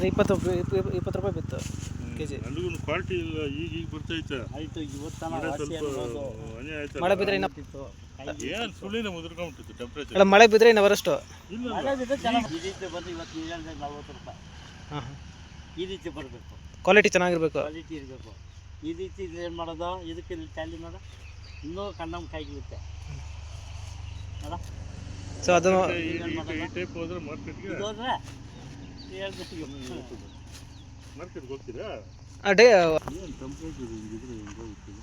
ಅಂದರೆ ಇಪ್ಪತ್ತು ರೂಪಾಯಿ ಇಪ್ಪತ್ತು ರೂಪಾಯಿ ಬಿತ್ತು ಕೆ ಜಿ ನನಗೂ ಕ್ವಾಲಿಟಿ ಇಲ್ಲ ಈಗ ಈಗ ಬರ್ತೈತೆ ಆಯ್ತು ಅನ್ಬೋದು. ಹನಿ ಮಳೆ ಬಿದ್ದರೆ ಇನ್ನೂ ಇತ್ತು. ಏನು ಸುಳ್ಳಿನ ಮುದ್ರಕೊಂಡ್ಬಿಟ್ಟಿತ್ತು ಟೆಂಪ್ರೇಚರ್ ಅಲ್ಲ ಮಳೆ ಬಿದ್ದರೆ ಇನ್ನು ಅವರಷ್ಟು ಇಲ್ಲ ಮಳೆ ಬಿದ್ರೆ ಚೆನ್ನಾಗಿ ಈ ರೀತಿ ಬಂದು ಇವತ್ತು ಹೇಳಿದ್ರೆ ನಲ್ವತ್ತು ರೂಪಾಯಿ. ಹಾಂ ಈ ರೀತಿ ಬರಬೇಕು. ಕ್ವಾಲಿಟಿ ಚೆನ್ನಾಗಿರ್ಬೇಕು. ಕ್ವಾಲಿಟಿ ಇರಬೇಕು. ಈ ರೀತಿ ಏನು ಮಾಡೋದು? ಇದಕ್ಕೆ ಟ್ಯಾಲಿ ಮಾಡ. ಇನ್ನೂ ಕಣ್ಣಮ್ ಕಾಯ್ಗಿರುತ್ತೆ ಸೊ ಅದನ್ನು ಈ ಟೈಪ್ ಹೋದ್ರೆ ಮಾರ್ಕೆಟ್ಗೆ ಇದು ಹೋಗ್ತೀರಾ ಡೇ ಏನು ಟೆಂಪ್ರೇಚರ್ ಹಿಂಗಿದ್ರೆ ಹೆಂಗೆ ಹೋಗ್ತೀವಿ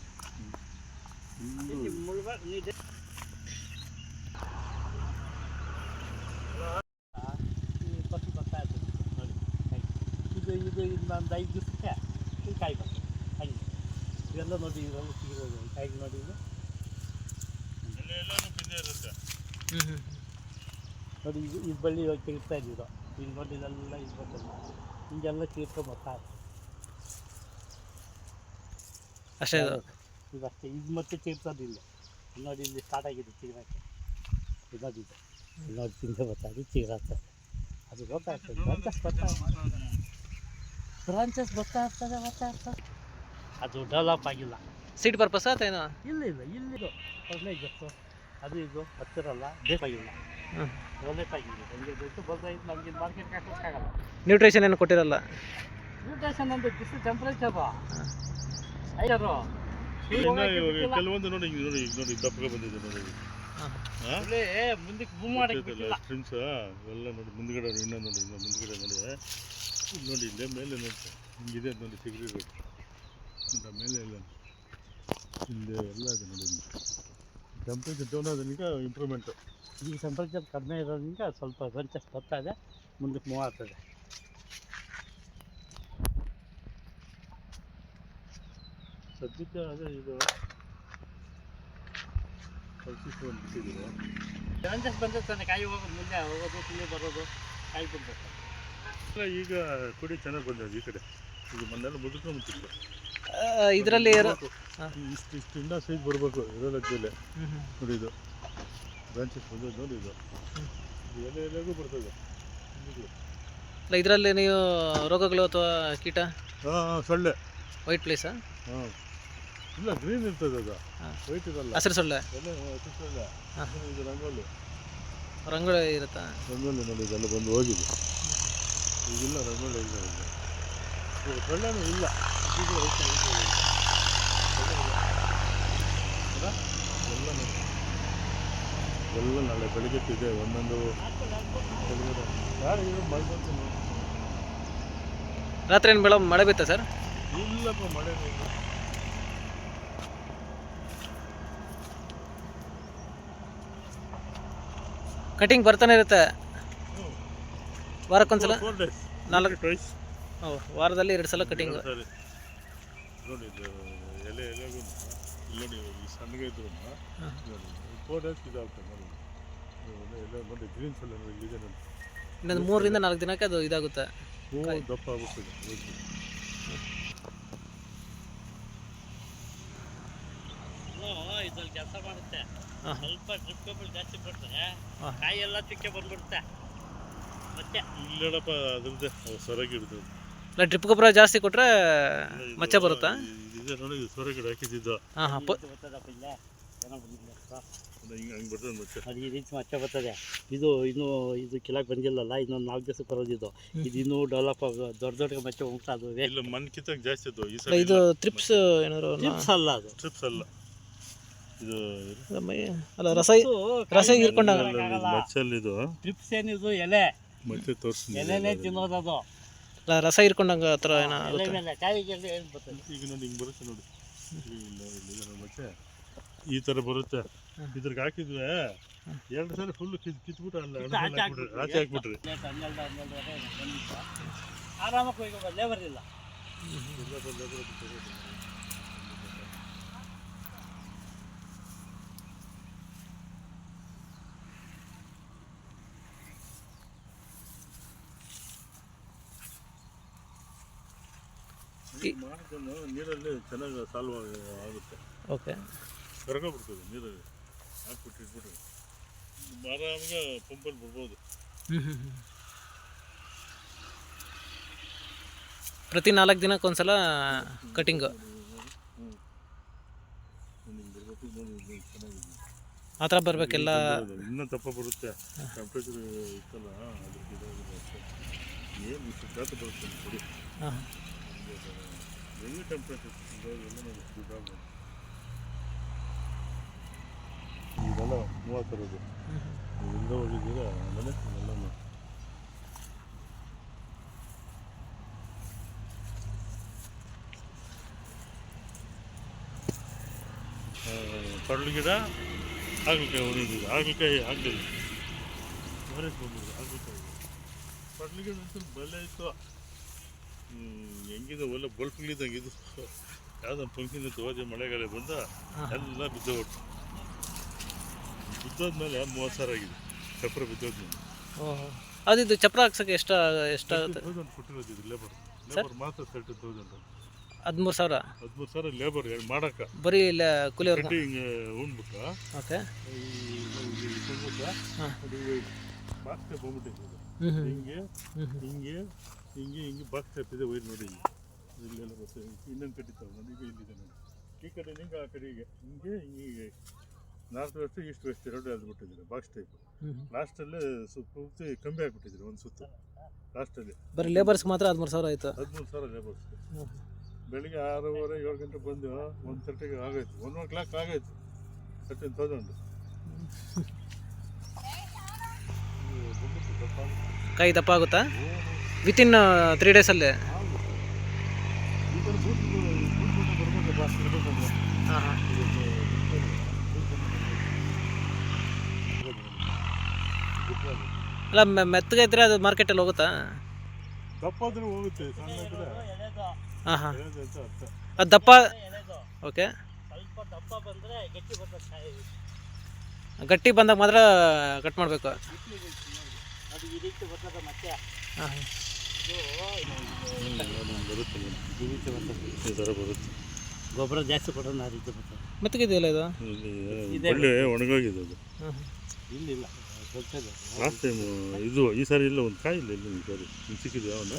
ಕಾಯಿ. ಇದು ಇದು ಇನ್ನೊಂದು ಐದು ದಿವಸಕ್ಕೆ ಈ ಕಾಯಿ ಬರ್ತದೆ ಹಂಗೆ ಇವೆಲ್ಲ ನೋಡಿ ಇವೆಲ್ಲ ಸಿಗಿರೋದು ಈ ಕಾಯಿಗೆ ನೋಡಿ ಇದು ನೋಡಿ ಇದು ಈ ಬಳ್ಳಿ ಇವಾಗ ತೆಗಿತಾ ಇದ್ದೀರೋ ಇಲ್ಲಿ ನೋಡಿ ಇದೆಲ್ಲ ಇದು ಬರ್ತದೆ. ಹಿಂಗೆಲ್ಲ ತೀರ್ಕೊಂಡು ಬರ್ತಾ ಇರ್ತದೆ ಅಷ್ಟೇ ಇದು? ಅಷ್ಟೇ. ಇದು ಮತ್ತೆ ತೀರ್ಸೋದಿಲ್ಲ ಇಲ್ಲಿ. ನೋಡಿ ಇಲ್ಲಿ ಸ್ಟಾರ್ಟ್ ಆಗಿದೆ ತೀರಕ್ಕೆ ಇದು ನೋಡಿ ತಿಂದೆ ಬರ್ತಾ ಇದೆ ಚಿಗುರಾಗ್ತದೆ ಅದು ಗೊತ್ತಾಗ್ತದೆ. ಬ್ರಾಂಚಸ್ ಬರ್ತಾ ಬ್ರಾಂಚಸ್ ಬರ್ತಾ ಇರ್ತದೆ ಬರ್ತಾ ಇರ್ತದೆ ಅದು ಡೆವಲಪ್ ಆಗಿಲ್ಲ. ಸೀಟ್ ಪರ್ಪಸ್ ಅಥವಾ ಇಲ್ಲ ಇಲ್ಲ ಇಲ್ಲಿದು ಅದು ಇದು ಹತ್ತಿರಲ್ಲ ಬೇಕಾಗಿಲ್ಲ ನ್ಯೂಟ್ರಿಷನ್ ಏನು ಕೊಟ್ಟಿರಲ್ಲ? ನ್ಯೂಟ್ರೇಷನ್ ಅಂದ್ರೆ ಬಿಸಿ ಟೆಂಪರೇಚರ್ ಕೆಲವೊಂದು ನೋಡಿ ನೋಡಿ ನೋಡಿ ದಪ್ಪಗೆ ಬಂದಿದೆ ನೋಡಿ. ಮುಂದಕ್ಕೆ ಸ್ಟ್ರಿಮ್ಸ್ ಎಲ್ಲ ನೋಡಿ ಮುಂದ್ಗಡೆ ಇನ್ನೊಂದು ನೋಡಿ ಇನ್ನೊಂದು ಮುಂದ್ಗಡೆ ನೋಡಿ ನೋಡಿ ಇಲ್ಲೇ ಮೇಲೆ ನೋಡಿ ಹಿಂಗಿದೆ ನೋಡಿ ಸಿಗ್ರಿ ಅಂತ ಮೇಲೆ ಇಲ್ಲ. ಹಿಂದೆ ಎಲ್ಲ ಇದೆ ನೋಡಿ. ಟೆಂಪ್ರೇಚರ್ ಡೌನ್ ಆದ್ರಿಂದ ಇಂಪ್ರೂವ್ಮೆಂಟು ಈಗ ಟೆಂಪ್ರೇಚರ್ ಕಡಿಮೆ ಇರೋದ್ರಿಂದ ಸ್ವಲ್ಪ ಬ್ರಾಂಚಸ್ ಬರ್ತಾ ಇದೆ, ಮುಂದಕ್ಕೆ ಮೂವ್ ಆಗ್ತದೆ. ಸದ್ಯಕ್ಕೆ ಅದೇ ಇದು ಬಿಟ್ಟಿದ್ದೀರಾ ಬ್ರಾಂಚಸ್ ಬಂದ್ರೆ ತಾನೆ ಕಾಯಿ ಹೋಗೋದು, ಮುಂದೆ ಹೋಗೋದು ತಿಳಿ ಬರೋದು, ಕಾಯಿ ಈಗ ಕುಡಿ, ಚೆನ್ನಾಗಿ ಬಂದಿದೆ ಈ ಕಡೆ. ಈಗ ಮೊನ್ನೆಲ್ಲ ಮುದುಕೊಂಬಿಟ್ಟಿತ್ತು ಇದರಲ್ಲಿ. ಇಷ್ಟು ಇಷ್ಟು ಇಂಡ ಸೈಜ್ ಬರಬೇಕು ಇರೋ ಹ್ಞೂ ನೋಡಿ ಇದು. ಬ್ರಾಂಚಸ್ ಬಂದದ್ದು ನೋಡಿ ಇದು. ಎಲೆ ಎಲೆಗೂ ಬರ್ತದೆ. ಅಲ್ಲ ಇದರಲ್ಲಿ ನೀವು ರೋಗಗಳು ಅಥವಾ ಕೀಟ? ಹಾಂ ಸೊಳ್ಳೆ. ವೈಟ್ ಪ್ಲೇಸ್ ಹಾಂ. ಇಲ್ಲ ಗ್ರೀನ್ ಇರ್ತದೆ ಅದು. ವೈಟ್ ಇರಲ್ಲ ಹಸಿರು ಸೊಳ್ಳೆ. ಎಲೆ ಹಸಿ ಸೊಳ್ಳೆ. ಇದು ರಂಗೋಲಿ. ರಂಗೋಲಿ ಇರುತ್ತಾ? ರಂಗೋಲಿ ನೋಡಿ ಇದೆಲ್ಲ ಬಂದು ಹೋಗಿದೆ. ಈಗಿಲ್ಲ ರಂಗೋಲಿ ಇಲ್ಲ ಸೊಳ್ಳೆನೂ ಇಲ್ಲ. ಎಲ್ಲ ನಾಳೆ ಬೆಳಿಗ್ಗೆ ಇದೆ ಒಂದೊಂದು ರಾತ್ರಿ ಏನು ಬೆಳ ಮಳೆ ಬೀತಾ ಸರ್? ಇಲ್ಲಪ್ಪ ಮಳೆ ಕಟಿಂಗ್ ಬರ್ತಾನೆ ಇರುತ್ತೆ. ವಾರಕ್ಕೊಂದ್ಸಲ? ನಾಲ್ಕು ವಾರದಲ್ಲಿ ಎರಡು ಸಲ ಕಟಿಂಗ್. ಸರಿ. ನೋಡಿ ಇದು ಎಲೆ ಎಲೆಗೂ ಇಲ್ಲಿ ನೋಡಿ ಈ ಸಣ್ಣಗೆ ಇದ್ರು ಹಾಂ. ನೋಡಿ ಫೋರ್ ಡೇಸ್ ಇದಾಗುತ್ತೆ ನೋಡಿ. ಇದು ಎಲೆ ನೋಡಿ ಗ್ರೀನ್ಸ್ ಎಲ್ಲ ನೋಡಿ ಇಲ್ಲಿದೆ ನೋಡಿ. ಇನ್ನೊಂದು ಮೂರರಿಂದ ನಾಲ್ಕು ದಿನಕ್ಕೆ ಅದು ಇದಾಗುತ್ತೆ. ಹೂವು ದಪ್ಪ ಹೋಗಿ. ಇದ್ರಲ್ಲಿ ಕೆಲಸ ಮಾಡುತ್ತೆ. ಹಾಂ. ಸ್ವಲ್ಪ ಡ್ರಿಪ್ ಕೇಬಲ್ ಜಾಸ್ತಿ ಹಾಂ. ಕಾಯಿ ಎಲ್ಲ ತಿಕ್ಕೆ ಬಂದ್ಬಿಡುತ್ತೆ. ಮತ್ತೆ ಇಲ್ಲಪ್ಪ ಅದ್ರದ್ದೇ ಸೊರಗಿ ಹಿಡಿದು ಇಲ್ಲ ಡ್ರಿಪ್ ಗೊಬ್ಬರ ಜಾಸ್ತಿ ಕೊಟ್ಟರೆ ಮಚ್ಚೆ ಬರುತ್ತಾ? ಇದೆ ನೋಡಿ ಇದು ಇನ್ನು ಹಾಕಿದ್ದು ಹಾಂ ಹಾಂ. ಹಿಂಗೆ ಹಂಗೆ ಬರ್ತದೆ ಮಚ್ಚೆ. ನೋಡಿ ಈ ರೀತಿ ಮಚ್ಚ ಬರ್ತದೆ. ಇದು ಇನ್ನೂ ಇದು ಕೆಳಗೆ ಬಂದಿಲ್ಲಲ್ಲ ಇನ್ನೊಂದು ನಾಲ್ಕು ದಿವಸ ಬರೋದಿದ್ದು ಇದು. ಇನ್ನೂ ಡೆವಲಪ್ ಆಗ ದೊಡ್ಡ ದೊಡ್ಡ ಮಚ್ಚ ಹೋಗ್ತಾ ಅದು ಇಲ್ಲ ಮನ್ ಕಿತ್ತಾಗ ಜಾಸ್ತಿ ಈ ಸಲ ಇದು ಟ್ರಿಪ್ಸ್ ಏನಾದ್ರು ಟ್ರಿಪ್ಸ್ ಅಲ್ಲ ಅದು. ಟ್ರಿಪ್ಸ್ ಅಲ್ಲ. ಇದು ಅಲ್ಲ ಅಲ್ಲ ರಸ ರಸ ಹೀರ್ಕೊಂಡಾಗ ಮಚ್ಚಲ್ಲಿ ಇದು. ಟ್ರಿಪ್ಸ್ ಏನಿದು? ಎಲೆ. ಮತ್ತೆ ತೋರಿಸಿ ಎಲೆನೇ ತಿನ್ನೋದು ಅದು. ಅಲ್ಲ ರಸ ಹೀರ್ಕೊಂಡಂಗೆ ಆ ಥರ ಏನೋ ಆಗುತ್ತೆ. ಈಗ ನೋಡಿ ಹಿಂಗೆ ಬರುತ್ತೆ ನೋಡಿ. ಇಲ್ಲ ಇಲ್ಲ ಈ ತರ ಬರುತ್ತೆ. ಇದ್ರಿಗೆ ಹಾಕಿದ್ವಿ ಎರಡು ಸಲ ಫುಲ್ ಕಿತ್ ಕಿತ್ಬಿಟ್ಟು ಅಲ್ಲ ಆಚೆ ಹಾಕ್ಬಿಟ್ರಿ ಹೋಗಿ ಲೇಬರ್ ಇಲ್ಲ. ಮಾಡ್ಕೊಂಡು ನೀರಲ್ಲಿ ಚೆನ್ನಾಗಿ ಸಾಲ್ವ್ ಆಗುತ್ತೆ. ಓಕೆ. ಕರ್ಕೊಬಿಡ್ತದೆ ನೀರಲ್ಲಿ. ಹಾಕ್ಬಿಟ್ಟು ಇಟ್ಬಿಟ್ರೆ ಆರಾಮಾಗಿ ಪಂಪಲ್ಲಿ ಬಿಡ್ಬೋದು ಪ್ರತಿ ನಾಲ್ಕು ದಿನಕ್ಕೆ ಒಂದ್ಸಲ ಕಟಿಂಗು. ಆ ಥರ ಬರಬೇಕೆಲ್ಲ ಇನ್ನೂ ತಪ್ಪ ಬರುತ್ತೆ. ಟೆಂಪ್ರೇಚರ್ ಇತ್ತಲ್ಲ ಅದಕ್ಕೆ ಏನು ಬರುತ್ತೆ ಹಾಂ. ಹೆಂಗೆ ಟೆಂಪ್ರೇಚರ್. ಇದೆಲ್ಲ ಮೂವತ್ತರದು ಹಿಂದೆ ಹೋಗಿದ್ದೀರ? ಆಮೇಲೆ. ಆ, ಕಡಲು ಗಿಡ ಹಾಗಲಕಾಯಿ ಹೊಡಿದ್ದೀವಿ ಹಾಗಲಕಾಯಿ ಆಗಲಿಲ್ಲ ಬರೀ ಬಂದಿದೆ ಹಾಗಲಕಾಯಿ. ಕಡಲು ಗಿಡ ಬಲೆ ಇತ್ತು. ಹೆಂಗಿದೆ ಒಳ್ಳೆ ಬಲ್ಪ್ಗಳಿದ್ದಂಗೆ ಇದು. ಯಾವುದೋ ಪಂಕಿನ ತೋಜೆ ಹೋದೆ ಮಳೆಗಾಲ ಬಂದ ಎಲ್ಲ ಬಿದ್ದೋಗ್ಬಿಟ್ಟು ಬಿದ್ದೋದ್ಮೇಲೆ ಮೂವತ್ತು ಸಾವಿರ ಆಗಿದೆ. ಚಪ್ರ ಬಿದ್ದೋದ್ಮೇಲೆ ಅದಿದ್ದು ಅದಿದು ಚಪ್ರ ಹಾಕ್ಸೋಕ್ಕೆ ಎಷ್ಟು ಎಷ್ಟಾಗುತ್ತೆ ತೌಸಂಡ್ ಕೊಟ್ಟಿರೋದು ಇದು ಲೇಬರ್ ಲೇಬರ್ ಮಾತ್ರ ತರ್ಟಿ ತೌಸಂಡ್ ಹದಿಮೂರು ಸಾವಿರ? ಹದಿಮೂರು ಸಾವಿರ ಲೇಬರ್ ಮಾಡಕ್ಕ? ಬರೀ ಇಲ್ಲ ಕೂಲಿಯವ್ರಿಗೆ ಹಿಂಗೆ ಉಣ್ಬಿಟ್ಟು ಓಕೆ. ಬಾಕ್ಸ್ ಹ್ಞೂ ಹಿಂಗೆ ಹಿಂಗೆ ಹಿಂಗೆ ಹಿಂಗೆ ಬಾಕ್ಸ್ ಟೈಪ್ ಇದೆ ವೈರ್ ನೋಡಿ ಇಲ್ಲಿ. ಇಲ್ಲೆಲ್ಲ ಬರ್ತದೆ ಇನ್ನೊಂದು ಕಟ್ಟಿತಾವೆ ನೋಡಿ ಈಗ ಇಲ್ಲಿದೆ ನೋಡಿ. ಈ ಕಡೆ ಹಿಂಗೆ ಆ ಕಡೆ ಹೀಗೆ. ಹಿಂಗೆ ಹಿಂಗೆ. ನಾರ್ತ್ ವೆಸ್ಟ್ ಈಸ್ಟ್ ವೆಸ್ಟ್ ಎರಡು ಎಳ್ದ್ಬಿಟ್ಟಿದ್ದಾರೆ ಬಾಕ್ಸ್ ಟೈಪ್ ಲಾಸ್ಟಲ್ಲೇ ಸ್ವಲ್ಪ ಪೂರ್ತಿ ಕಮ್ಮಿ ಆಗಿಬಿಟ್ಟಿದ್ರು ಒಂದು ಸುತ್ತ. ಲಾಸ್ಟಲ್ಲಿ ಬರೀ ಲೇಬರ್ಸ್ ಮಾತ್ರ ಹದಿಮೂರು ಸಾವಿರ ಆಯಿತು? ಹದಿಮೂರು ಸಾವಿರ ಲೇಬರ್ಸ್ ಬೆಳಿಗ್ಗೆ ಆರೂವರೆ ಏಳು ಗಂಟೆ ಬಂದು ಒಂದು ತರ್ಟಿಗೆ ಆಗೋಯ್ತು. ಒನ್ ಓ ಕ್ಲಾಕ್ ಆಗೈತು ತರ್ಟೀನ್ ತೌಸಂಡ್ ಕೈ ದಪ್ಪ ಆಗುತ್ತಾ? ವಿತಿನ್ ತ್ರೀ ಡೇಸಲ್ಲೇ ಹಾಂ ಹಾಂ ಅಲ್ಲ ಮೆ- ಮೆತ್ತಗೆ ಇದ್ರೆ ಅದು ಮಾರ್ಕೆಟಲ್ಲಿ ಹೋಗುತ್ತಾ? ದಪ್ಪಾದ್ರೂ ಹೋಗುತ್ತೆ ಸಣ್ಣ ಇದ್ರೆ. ಹಾಂ ಹಾಂ ಅದು ದಪ್ಪ ಓಕೆ. ಸ್ವಲ್ಪ ದಪ್ಪ ಬಂದರೆ ಗಟ್ಟಿ ಬರ್ತದೆ ಗಟ್ಟಿ ಬಂದಾಗ ಮಾತ್ರ ಕಟ್ ಮಾಡಬೇಕು. ಬರುತ್ತೆ ಗೊಬ್ಬರ ಜಾಸ್ತಿ ಕೊಡೋಣ ಆ ರೀತಿ ಬರ್ತದೆ. ಮೆತ್ತಗಿದೆಯಲ್ಲ ಇದು? ಇಲ್ಲಿ ಒಳ್ಳೆ ಒಣಗೋಗಿದೆ ಅದು. ಇಲ್ಲ ಇಲ್ಲ. ಸ್ವಲ್ಪ ಇದೆ. ಲಾಸ್ಟ್ ಟೈಮ್ ಇದು ಈ ಸಾರಿ ಇಲ್ಲ ಒಂದು ಕಾಯಿ ಇಲ್ಲ ಇಲ್ಲಿ ಸರಿ ನಿಮ್ಗೆ ಇನ್ನು ಸಿಕ್ಕಿದೆ ಅವನ?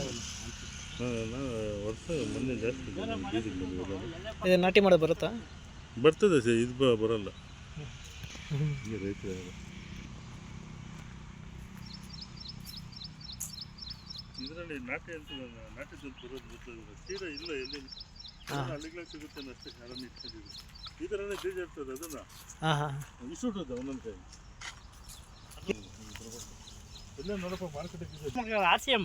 ವರ್ಷ ಮೊನ್ನೆ ಜಾಸ್ತಿ ಇದೆ ಬಂದಿರೋದು ಇದು ನಾಟಿ ಮಾಡೋದು ಬರುತ್ತಾ? ಬರ್ತದೆ ಸರ್ ಇದು ಬರಲ್ಲ. ಈಗ ರೈತರು ಇದರಲ್ಲಿ ನಾಟಿ ಅಂತ ನಾಟಿ ಜೊತೆ ಬರೋದು ಗೊತ್ತಿಲ್ಲ ಸೀರೆ ಇಲ್ಲ ಎಲ್ಲಿ? ಅಲ್ಲಿಗೆ ಸಿಗುತ್ತೆ ಅಷ್ಟೇ ಅದನ್ನು ಇಟ್ಕೊಂಡಿದ್ರು ಈ ಥರನೇ ಬೀಜ ಇರ್ತದೆ ಅದನ್ನು. ಹಾಂ ಹಾಂ. ಇಷ್ಟುಂಟದ ಒಂದೊಂದು ಕೈ ಎಲ್ಲ ನೋಡಪ್ಪ ಮಾರ್ಕೆಟಿಗೆ R C M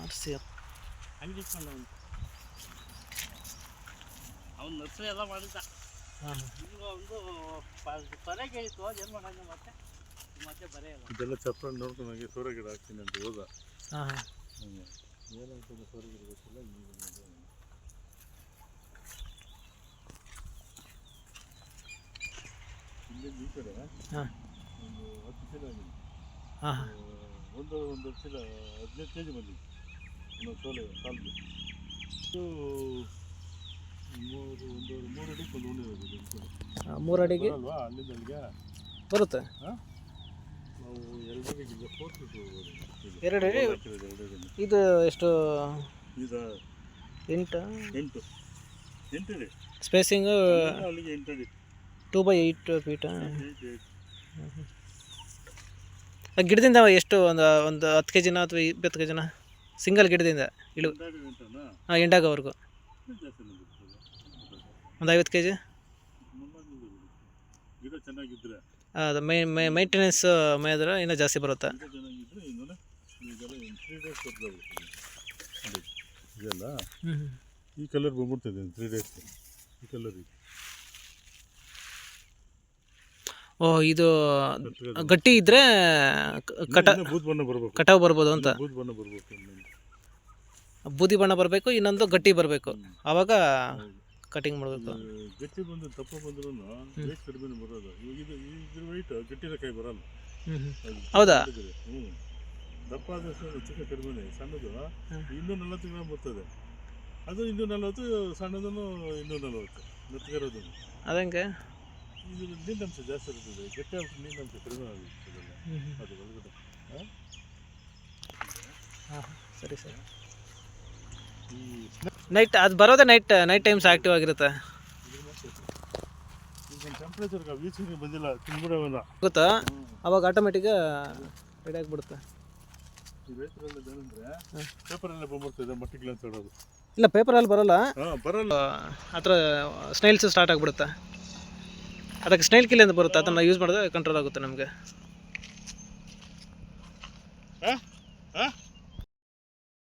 R C ಅಂಗಡಿ ಇಟ್ಕೊಂಡು ಅವನು ಅವ್ನು ನರ್ಸರಿ ಎಲ್ಲ ಮಾಡಿದ್ದ. ಒಂದು ಬರೆಗೆ ಇತ್ತು ಏನು ಮಾಡೋಣ ಮತ್ತೆ? ಮತ್ತೆ ಬರೇ ಇಲ್ಲ. ಇದೆಲ್ಲ ಚಪ್ರ ನೋಡ್ಕೊಂಡು ನನಗೆ ಸೋರೆ ಗಿಡ ಹಾಕ್ತೀನಿ ಅಂತ ಹೋದ. ಹಾಂ. ಹಾಂ. ಹಾಂ. ಹಾಂ. ಹಾಂ ಒಂದು ಒಂದು ಚೀಲ ಹದಿನೈದು ಕೆ ಜಿ ಬಂದಿದೆ ಸೋಲೆ ಕಾಲು ಇದು ಮೂರು ಒಂದು ಮೂರು ಅಡಿ ಒಂದು ಹೋಗಿದೆ. ಮೂರು ಅಡಿಗೆ? ಬರಲ್ವಾ? ಅಲ್ಲಿಂದ ಅಲ್ಲಿಗೆ? ಬರುತ್ತೆ. ನಾವು ಎರಡು ಇದು ಎಷ್ಟು? ಎಂಟು? ಎಂಟು. ಸ್ಪೇಸಿಂಗು ಅಲ್ಲಿಗೆ ಎಂಟು ಟೂ ಬೈ ಏಯ್ಟ್ ಫೀಟ್ ಗಿಡದಿಂದ ಎಷ್ಟು ಒಂದು ಒಂದು ಹತ್ತು ಕೆ ಜಿನ ಅಥವಾ ಇಪ್ಪತ್ತು ಕೆ ಜಿನ ಸಿಂಗಲ್ ಗಿಡದಿಂದ ಇಳು. ಹಾಂ ಎಂಡಾಗೋವರೆಗೂ. ಒಂದು ಐವತ್ತು ಕೆ ಜಿ ಗಿಡ ಚೆನ್ನಾಗಿದ್ರೆ ಅದು ಮೈ ಮೈ ಮೈಂಟೆನೆನ್ಸ್ ಮೇದ್ರೆ ಇನ್ನೂ ಜಾಸ್ತಿ ಬರುತ್ತೆ? ಇದೆಲ್ಲ ಈ ಕಲರ್ ಬಂದ್ಬಿಡ್ತದೆ ತ್ರೀ ಡೇಸ್ ಈ ಕಲರ್ ಓ ಇದು ಗಟ್ಟಿ ಇದ್ರೆ ಕಟಾವ್ ಬೂದ್ ಬಣ್ಣ ಬರ್ಬೇಕು. ಕಟಾವು ಬರ್ಬೋದು ಅಂತ? ಬೂದ್ ಬಣ್ಣ ಬರ್ಬೇಕು ಇನ್ನೊಂದು. ಬೂದಿ ಬಣ್ಣ ಬರಬೇಕು ಇನ್ನೊಂದು ಗಟ್ಟಿ ಬರಬೇಕು. ಆವಾಗ ಕಟಿಂಗ್ ಮಾಡಬೇಕು. ಗಟ್ಟಿ ಬಂದು ದಪ್ಪ ಬಂದ್ರೂ ವೇಟ್ ಕಡಿಮೆ ಬರೋದು ಇವಾಗ ಇದು ಇದ್ರ ವೆಯ್ಟ್ ಗಟ್ಟಿರ ಕೈ ಬರಲ್ಲ. ಹೌದಾ? ಹ್ಞೂ ದಪ್ಪ ಆದಷ್ಟು ಚಿಕ್ಕ ಕಡಿಮೆ ಸಣ್ಣದು. ಇನ್ನೂ ನಲವತ್ತು ಗ್ರಾಮ್ ಬರ್ತದೆ. ಅದು ಇನ್ನೂ ನಲವತ್ತು ಸಣ್ಣದನ್ನು ಇನ್ನೂ ನಲವತ್ತು. ಮೆತ್ತಗಿರೋದು ಅದಂಗೆ ಇದು ನೀರಿನಂಶ ಜಾಸ್ತಿ ಇರ್ತದೆ. ಗಟ್ಟಿ ಆಗ್ಬಿಟ್ಟು ನೀರಿನಂಶ ಕಡಿಮೆ ಆಗುತ್ತೆ ಅದು ಒಳಗಡೆ. ಹಾಂ ಹಾಂ ಸರಿ ಸರಿ. ನೈಟ್ ಅದು ಬರೋದೇ ನೈಟ್ ನೈಟ್ ಟೈಮ್ಸ್ ಆಕ್ಟಿವ್ ಆಗಿರುತ್ತೆ. ಟೆಂಪ್ರೇಚರ್ ಬಂದಿಲ್ಲ ಗೊತ್ತಾ? ಅವಾಗ ಆಟೋಮೆಟಿಕ್ ರೆಡಿ ಆಗಿಬಿಡುತ್ತೆ. ಪೇಪರಲ್ಲೇ ಬಂದ್ಬಿಡ್ತದೆ ಮಟ್ಟಿಗೆ ಅಂತ ಹೇಳೋದು. ಇಲ್ಲ ಪೇಪರಲ್ಲಿ ಬರೋಲ್ಲ. ಬರಲ್ಲ. ಆ ಥರ ಸ್ನೈಲ್ಸ್ ಸ್ಟಾರ್ಟ್ ಆಗಿಬಿಡುತ್ತೆ. ಅದಕ್ಕೆ ಸ್ನೈಲ್ ಕಿಲ್ ಅಂತ ಬರುತ್ತೆ ಅದನ್ನು ಯೂಸ್ ಮಾಡಿದ್ರೆ ಕಂಟ್ರೋಲ್ ಆಗುತ್ತೆ ನಮಗೆ. ಹಾಂ? ಹಾಂ?